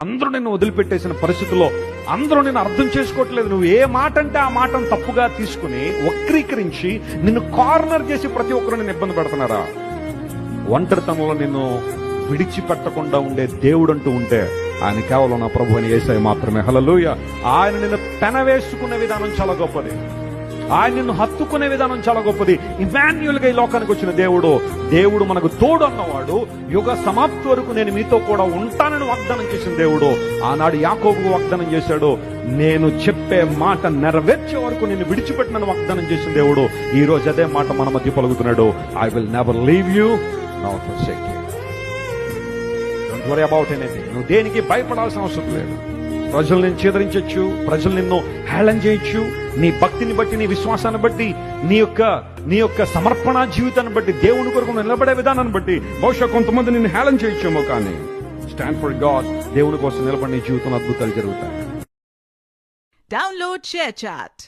అందరూ నిన్ను వదిలిపెట్టేసిన పరిస్థితుల్లో అందరూ నిన్ను అర్థం చేసుకోవట్లేదు. నువ్వు ఏ మాట అంటే ఆ మాటను తప్పుగా తీసుకుని వక్రీకరించి నిన్ను కార్నర్ చేసి ప్రతి ఒక్కరు నిన్ను ఇబ్బంది పెడుతున్నారా? ఒంటరితనంలో నిన్ను విడిచిపెట్టకుండా ఉండే దేవుడు అంటూ ఉంటే ఆయన కేవలం నా ప్రభు అని ఏసాయి మాత్రమే. హలలుయ ఆయన నిన్ను పెనవేసుకున్న విధానం చాలా గొప్పది. ఆయన నిన్ను హత్తుకునే విధానం చాలా గొప్పది. ఇమాన్యుల్గా ఈ లోకానికి వచ్చిన దేవుడు దేవుడు మనకు తోడు అన్నవాడు యుగ సమాప్తి వరకు నేను మీతో కూడా ఉంటానని వాగ్దానం చేసిన దేవుడు. ఆనాడు యాకోబుకు వాగ్దానం చేశాడు నేను చెప్పే మాట నెరవేర్చే వరకు నేను విడిచిపెట్టినని వాగ్దానం చేసిన దేవుడు. ఈ రోజు అదే మాట మన మధ్య పలుకుతున్నాడు. I will never leave you not forsake you don't worry about anything నువ్వు దేనికి భయపడాల్సిన అవసరం లేదు. ప్రజలు నేను చేదరించవచ్చు ప్రజలు నిన్ను హేళన చేయొచ్చు నీ భక్తిని బట్టి నీ విశ్వాసాన్ని బట్టి నీ యొక్క నీ యొక్క సమర్పణ జీవితాన్ని బట్టి దేవుని కొరకు నిలబడే విధానాన్ని బట్టి బహుశా కొంతమంది నిన్ను హేళన చేయొచ్చేమో కానీ స్టాండ్ ఫర్ గాడ్ దేవుని కోసం నిలబడి నీ జీవితంలో అద్భుతాలు జరుగుతాయి. Download chat